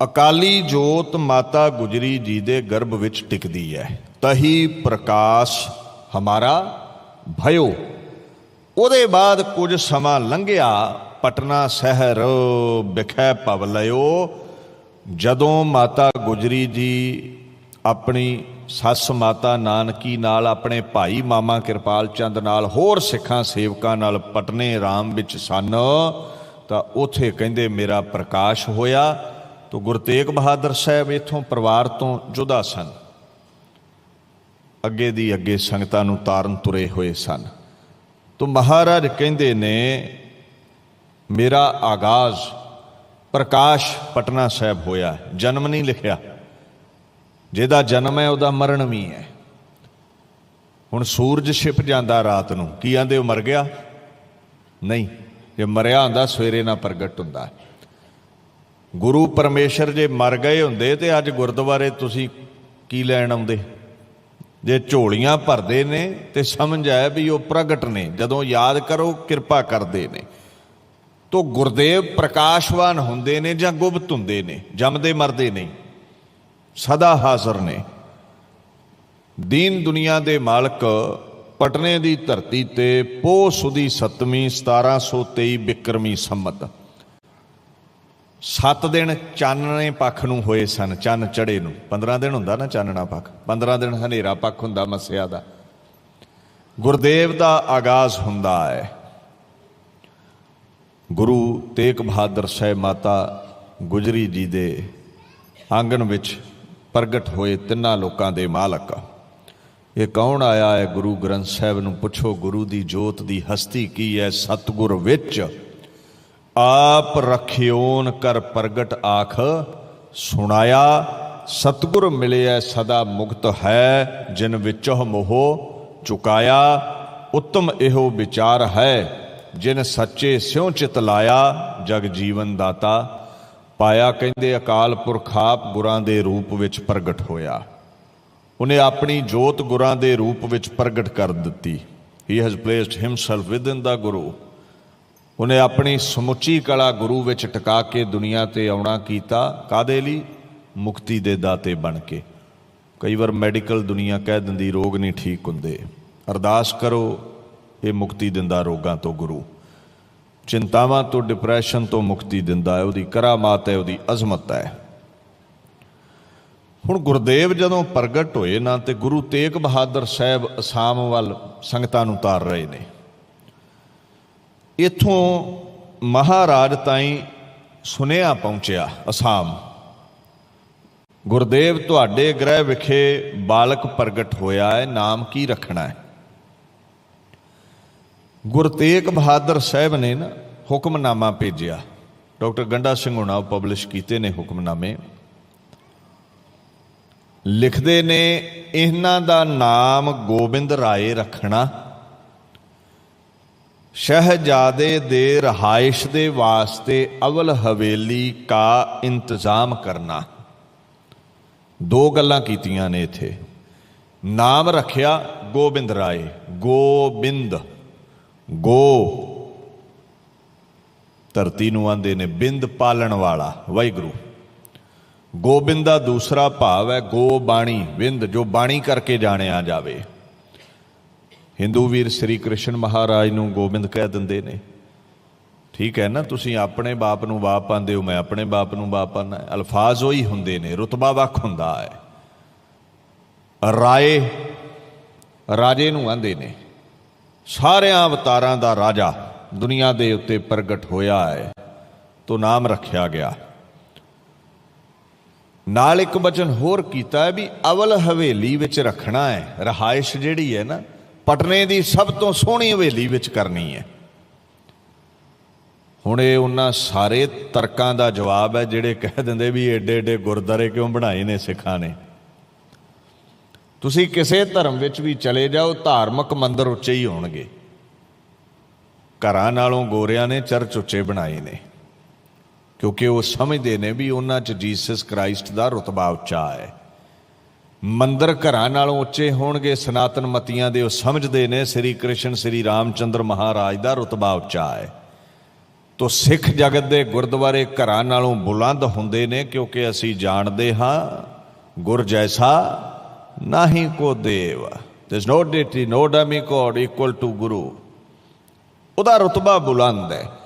ਅਕਾਲੀ ਜੋਤ ਮਾਤਾ ਗੁਜਰੀ ਜੀ ਦੇ ਗਰਭ ਵਿੱਚ ਟਿਕਦੀ ਹੈ ਤਹੀ ਪ੍ਰਕਾਸ਼ ਹਮਾਰਾ ਭਇਓ। ਉਹਦੇ ਬਾਅਦ ਕੁਝ ਸਮਾਂ ਲੰਘਿਆ, ਪਟਨਾ ਸ਼ਹਿਰ ਵਿਖੇ ਪਵ ਲਿਓ ਜਦੋਂ ਮਾਤਾ ਗੁਜਰੀ ਜੀ ਆਪਣੀ ਸੱਸ ਮਾਤਾ ਨਾਨਕੀ ਨਾਲ, ਆਪਣੇ ਭਾਈ ਮਾਮਾ ਕਿਰਪਾਲ ਚੰਦ ਨਾਲ, ਹੋਰ ਸਿੱਖਾਂ ਸੇਵਕਾਂ ਨਾਲ ਪਟਨੇ ਰਾਮ ਵਿੱਚ ਸਨ, ਤਾਂ ਉਥੇ ਕਹਿੰਦੇ, ਮੇਰਾ ਪ੍ਰਕਾਸ਼ ਹੋਇਆ। ਤੋ ਗੁਰੂ ਤੇਗ ਬਹਾਦਰ ਸਾਹਿਬ ਇਥੋਂ ਪਰਿਵਾਰ ਤੋਂ ਜੁਦਾ ਸਨ। ਅੱਗੇ ਦੀ ਅੱਗੇ ਸੰਗਤਾਂ ਨੂੰ ਤਾਰਨ ਤੁਰੇ ਹੋਏ ਸਨ। ਤੋ ਮਹਾਰਾਜ ਕਹਿੰਦੇ ਨੇ, ਮੇਰਾ ਆਗਾਜ਼ ਪ੍ਰਕਾਸ਼ ਪਟਨਾ ਸਾਹਿਬ ਹੋਇਆ, ਜਨਮ ਨਹੀਂ ਲਿਖਿਆ। ਜਿਹਦਾ ਜਨਮ ਹੈ, ਉਹਦਾ ਮਰਨ ਵੀ ਹੈ। ਹੁਣ ਸੂਰਜ ਛਿਪ ਜਾਂਦਾ ਰਾਤ ਨੂੰ, ਕੀ ਆਂਦੇ ਉਹ ਮਰ ਗਿਆ? ਨਹੀਂ, ਜੇ ਮਰਿਆ ਹੁੰਦਾ, ਸਵੇਰੇ ਨਾ ਪ੍ਰਗਟ ਹੁੰਦਾ। ਗੁਰੂ ਪਰਮੇਸ਼ਰ ਜੇ ਮਰ ਗਏ ਹੁੰਦੇ ਤੇ ਅੱਜ ਗੁਰਦੁਆਰੇ ਤੁਸੀਂ ਕੀ ਲੈਣ ਆਉਂਦੇ? ਜੇ ਝੋਲੀਆਂ ਭਰਦੇ ਨੇ ਤੇ ਸਮਝ ਆਇਆ ਵੀ ਉਹ ਪ੍ਰਗਟ ਨੇ, ਜਦੋਂ ਯਾਦ ਕਰੋ ਕਿਰਪਾ ਕਰਦੇ ਨੇ। ਤੋ ਗੁਰਦੇਵ ਪ੍ਰਕਾਸ਼ਵਾਨ ਹੁੰਦੇ ਨੇ ਜਾਂ ਗੁਪਤ ਹੁੰਦੇ ਨੇ, ਜੰਮਦੇ ਮਰਦੇ ਨਹੀਂ, ਸਦਾ ਹਾਜ਼ਰ ਨੇ। ਦੀਨ ਦੁਨੀਆ ਦੇ ਮਾਲਕ ਪਟਨੇ ਦੀ ਧਰਤੀ ਤੇ ਪੋਹ ਸੁਦੀ 7ਵੀਂ 1723 ਬਿਕਰਮੀ ਸੰਮਤ। ਸੱਤ ਦਿਨ ਚਾਨਣੇ ਪੱਖ ਨੂੰ ਹੋਏ ਸਨ, ਚੰਨ ਚੜੇ ਨੂੰ। 15 ਦਿਨ ਹੁੰਦਾ ਨਾ ਚਾਨਣਾ ਪੱਖ? 15 ਦਿਨ ਹਨੇਰਾ ਪੱਖ ਹੁੰਦਾ, ਮਸਿਆ ਦਾ। ਗੁਰਦੇਵ ਦਾ ਆਗਾਜ਼ ਹੁੰਦਾ ਹੈ। ਗੁਰੂ ਤੇਗ ਬਹਾਦਰ ਸਾਹਿਬ ਮਾਤਾ ਗੁਜਰੀ ਜੀ ਦੇ ਆਂਗਣ ਵਿੱਚ ਪ੍ਰਗਟ ਹੋਏ ਤਿੰਨਾਂ ਲੋਕਾਂ ਦੇ ਮਾਲਕ। ਇਹ ਕੌਣ ਆਇਆ ਹੈ? ਗੁਰੂ ਗ੍ਰੰਥ ਸਾਹਿਬ ਨੂੰ ਪੁੱਛੋ, ਗੁਰੂ ਦੀ ਜੋਤ ਦੀ ਹਸਤੀ ਕੀ ਹੈ? ਸਤਿਗੁਰ ਵਿੱਚ ਆਪ ਰਖਿਓਨ ਕਰ ਪ੍ਰਗਟ ਆਖ, ਸੁਣਾਇਆ, ਸਤਿਗੁਰ ਮਿਲਿਆ ਸਦਾ ਮੁਕਤ ਹੈ, ਜਿਨ ਵਿੱਚੋਂ ਮੋਹ ਚੁਕਾਇਆ, ਉੱਤਮ ਇਹੋ ਵਿਚਾਰ ਹੈ, ਜਿਨ ਸੱਚੇ ਸਿਉ ਚਿਤ ਲਾਇਆ, ਜਗ ਜੀਵਨ ਦਾਤਾ, ਪਾਇਆ ਕਹਿੰਦੇ ਅਕਾਲ ਪੁਰਖ ਆਪ ਗੁਰਾਂ ਦੇ ਰੂਪ ਵਿੱਚ ਪ੍ਰਗਟ ਹੋਇਆ। ਉਹਨੇ ਆਪਣੀ ਜੋਤ ਗੁਰਾਂ ਦੇ ਰੂਪ ਵਿੱਚ ਪ੍ਰਗਟ ਕਰ ਦਿੱਤੀ। ਹੀ has placed himself within the Guru ਉਹਨੇ ਆਪਣੀ ਸਮੁੱਚੀ ਕਲਾ ਗੁਰੂ ਵਿੱਚ ਟਿਕਾ ਕੇ ਦੁਨੀਆ ਤੇ ਆਉਣਾ ਕੀਤਾ ਕਾਦੇ ਲਈ? ਮੁਕਤੀ ਦੇ ਦਾਤੇ ਬਣ ਕੇ। ਕਈ ਵਾਰ ਮੈਡੀਕਲ ਦੁਨੀਆ ਕਹਿ ਦਿੰਦੀ, ਰੋਗ ਨਹੀਂ ਠੀਕ ਹੁੰਦੇ। ਅਰਦਾਸ ਕਰੋ, ਇਹ ਮੁਕਤੀ ਦਿੰਦਾ ਰੋਗਾਂ ਤੋਂ ਗੁਰੂ। ਚਿੰਤਾਵਾਂ ਤੋਂ ਡਿਪਰੈਸ਼ਨ ਤੋਂ ਮੁਕਤੀ ਦਿੰਦਾ ਹੈ। ਉਹਦੀ ਕਰਾਮਾਤ ਹੈ, ਉਹਦੀ ਅਜ਼ਮਤ ਹੈ। ਹੁਣ ਗੁਰਦੇਵ ਜਦੋਂ ਪ੍ਰਗਟ ਹੋਏ ਨਾ ਤੇ ਗੁਰੂ ਤੇਗ ਬਹਾਦਰ ਸਾਹਿਬ ਅਸਾਮ ਵੱਲ ਸੰਗਤਾਂ ਨੂੰ ਤਾਰ ਰਹੇ ਨੇ। ਇਥੋਂ ਮਹਾਰਾਜ ਤਾਈਂ ਸੁਨੇਹਾ ਪਹੁੰਚਿਆ ਅਸਾਮ। ਗੁਰਦੇਵ ਤੁਹਾਡੇ ਗ੍ਰਹਿ ਵਿਖੇ ਬਾਲਕ ਪ੍ਰਗਟ ਹੋਇਆ ਹੈ, ਨਾਮ ਕੀ ਰੱਖਣਾ ਹੈ? ਗੁਰੂ ਤੇਗ ਬਹਾਦਰ ਸਾਹਿਬ ਨੇ ਨਾ ਹੁਕਮਨਾਮਾ ਭੇਜਿਆ। ਡਾਕਟਰ ਗੰਡਾ ਸਿੰਘ ਹੁਣਾ ਪਬਲਿਸ਼ ਕੀਤੇ ਨੇ ਹੁਕਮਨਾਮੇ। ਲਿਖਦੇ ਨੇ, ਇਹਨਾਂ ਦਾ ਨਾਮ ਗੋਬਿੰਦ ਰਾਏ ਰੱਖਣਾ। ਸ਼ਹਿਜ਼ਾਦੇ ਦੇ ਰਹਾਇਸ਼ ਦੇ ਵਾਸਤੇ ਅਵਲ ਹਵੇਲੀ ਕਾ ਇੰਤਜ਼ਾਮ ਕਰਨਾ। ਦੋ ਗੱਲਾਂ ਕੀਤੀਆਂ ਨੇ ਇੱਥੇ। ਨਾਮ ਰੱਖਿਆ ਗੋਬਿੰਦ ਰਾਏ। ਗੋਬਿੰਦ। ਗੋ। ਧਰਤੀ ਨੂੰ ਆਂਦੇ ਨੇ ਬਿੰਦ ਪਾਲਣ ਵਾਲਾ, ਵਾਹਿਗੁਰੂ। ਗੋਬਿੰਦ ਦਾ ਦੂਸਰਾ ਭਾਵ ਹੈ ਗੋ ਬਾਣੀ ਵਿੰਦ ਜੋ ਬਾਣੀ ਕਰਕੇ ਜਾਣਿਆ ਜਾਵੇ। ਹਿੰਦੂ ਵੀਰ ਸ੍ਰੀ ਕ੍ਰਿਸ਼ਨ ਮਹਾਰਾਜ ਨੂੰ ਗੋਬਿੰਦ ਕਹਿ ਦਿੰਦੇ ਨੇ। ਠੀਕ ਹੈ ਨਾ, ਤੁਸੀਂ ਆਪਣੇ ਬਾਪ ਨੂੰ ਬਾਪ ਆਂਦੇ ਹੋ, ਮੈਂ ਆਪਣੇ ਬਾਪ ਨੂੰ ਬਾਪ ਆਨਾ ਅਲਫਾਜ਼ ਉਹੀ ਹੁੰਦੇ ਨੇ, ਰਤਬਾ ਵੱਖ ਹੁੰਦਾ ਹੈ। ਰਾਏ ਰਾਜੇ ਨੂੰ ਆਂਦੇ ਨੇ, ਸਾਰਿਆਂ ਅਵਤਾਰਾਂ ਦਾ ਰਾਜਾ ਦੁਨੀਆ ਦੇ ਉੱਤੇ ਪ੍ਰਗਟ ਹੋਇਆ ਹੈ, ਤੋਂ ਨਾਮ ਰੱਖਿਆ ਗਿਆ। ਨਾਲ ਇੱਕ ਬਚਨ ਹੋਰ ਕੀਤਾ ਹੈ ਵੀ ਅਵਲ ਹਵੇਲੀ ਵਿੱਚ ਰੱਖਣਾ ਹੈ, ਰਹਾਇਸ਼ ਜਿਹੜੀ ਹੈ ਨਾ ਪਟਨੇ ਦੀ ਸਭ ਤੋਂ ਸੋਹਣੀ ਹਵੇਲੀ ਵਿੱਚ ਕਰਨੀ ਹੈ। ਹੁਣ ਇਹ ਉਹਨਾਂ ਸਾਰੇ ਤਰਕਾਂ ਦਾ ਜਵਾਬ ਹੈ ਜਿਹੜੇ ਕਹਿ ਦਿੰਦੇ ਵੀ ਏਡੇ ਏਡੇ ਗੁਰਦਾਰੇ ਕਿਉਂ ਬਣਾਏ ਨੇ ਸਿੱਖਾਂ ਨੇ। ਤੁਸੀਂ ਕਿਸੇ ਧਰਮ ਵਿੱਚ ਵੀ ਚਲੇ ਜਾਓ, ਧਾਰਮਿਕ ਮੰਦਰ ਉੱਚੇ ਹੀ ਹੋਣਗੇ। ਘਰਾਂ ਨਾਲੋਂ ਗੋਰਿਆਂ ਨੇ ਚਰਚ ਉੱਚੇ ਬਣਾਏ ਨੇ। ਕਿਉਂਕਿ ਉਹ ਸਮਝਦੇ ਨੇ ਵੀ ਉਹਨਾਂ 'ਚ ਜੀਸਸ ਕ੍ਰਾਈਸਟ ਦਾ ਰਤਬਾ ਉੱਚਾ ਹੈ। ਮੰਦਰ ਘਰਾਂ ਨਾਲੋਂ ਉੱਚੇ ਹੋਣਗੇ, ਸਨਾਤਨ ਮਤੀਆਂ ਦੇ ਉਹ ਸਮਝਦੇ ਨੇ, ਸ੍ਰੀ ਕ੍ਰਿਸ਼ਨ, ਸ੍ਰੀ ਰਾਮਚੰਦਰ ਮਹਾਰਾਜ ਦਾ ਰਤਬਾ ਉੱਚਾ ਹੈ। ਤੋ ਸਿੱਖ ਜਗਤ ਦੇ ਗੁਰਦੁਆਰੇ ਘਰਾਂ ਨਾਲੋਂ ਬੁਲੰਦ ਹੁੰਦੇ ਨੇ, ਕਿਉਂਕਿ ਅਸੀਂ ਜਾਣਦੇ ਹਾਂ, ਗੁਰ ਜੈਸਾ ਨਾਹੀ ਕੋ ਦੇਵ। There's no deity, no dummy god equal to guru ਉਹਦਾ ਰਤਬਾ ਬੁਲੰਦ ਹੈ।